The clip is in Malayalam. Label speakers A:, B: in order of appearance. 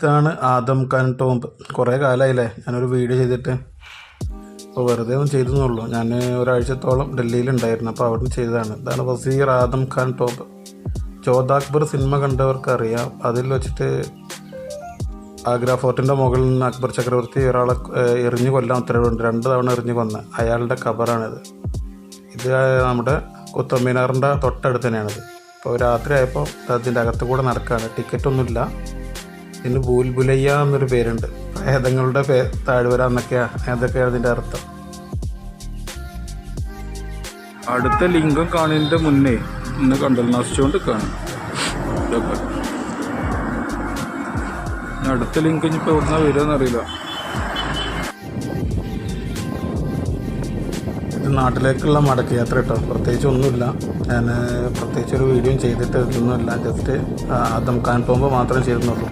A: ഇതാണ് ആദം ഖാൻ ടോംബ്. കുറേ കാലമായില്ലേ ഞാനൊരു വീഡിയോ ചെയ്തിട്ട്. അപ്പോൾ വെറുതെ ഒന്നും ചെയ്തെന്നുള്ളൂ ഞാൻ ഒരാഴ്ചത്തോളം ഡൽഹിയിലുണ്ടായിരുന്നു. അപ്പോൾ അവിടെ ചെയ്തതാണ്. ഇതാണ് വസീർ ആദം ഖാൻ ടോംബ്. ചോദാക്ബർ സിനിമ കണ്ടവർക്ക് അറിയാം അതിൽ വെച്ചിട്ട് ആഗ്ര ഫോർട്ടിന്റെ മുകളിൽ നിന്ന് അക്ബർ ചക്രവർത്തി ഒരാളെ എറിഞ്ഞു കൊല്ലാൻ ഉത്തരവുണ്ട് രണ്ട് തവണ എറിഞ്ഞു കൊന്ന. അയാളുടെ കബറാണിത്. ഇത് നമ്മുടെ കുത്തബ് മീനാറിന്റെ തൊട്ടടുത്ത് തന്നെയാണിത്. അപ്പോൾ രാത്രി ആയപ്പോൾ അതിന്റെ അകത്ത് കൂടെ നടക്കുകയാണ് ടിക്കറ്റൊന്നുമില്ല ഇതിന് ബൂൽബുലയ്യ എന്നൊരു പേരുണ്ട്. പ്രേതങ്ങളുടെ പേ താഴ്വര എന്നൊക്കെയാണ് അതൊക്കെയാണ് അതിന്റെ അർത്ഥം?
B: അടുത്ത ലിംഗം കാണുന്നതിന്റെ മുന്നേ ഇന്ന് കണ്ടൽ നശിച്ചുകൊണ്ട് കാണും ഇതൊക്കെ അടുത്ത ലിങ്ക് ഇനിയിപ്പോൾ എവിടുന്ന നിന്നാണ് അറിയില്ല.
A: ഇത് നാട്ടിലേക്കുള്ള മടക്കയാത്ര കേട്ടോ. പ്രത്യേകിച്ച് ഒന്നുമില്ല. ഞാൻ പ്രത്യേകിച്ച് ഒരു വീഡിയോ ചെയ്തിട്ട് ഇതൊന്നുമില്ല ജസ്റ്റ് ആദം കാൻ പോകുമ്പോൾ മാത്രമേ ചെയ്തിരുന്നുള്ളൂ.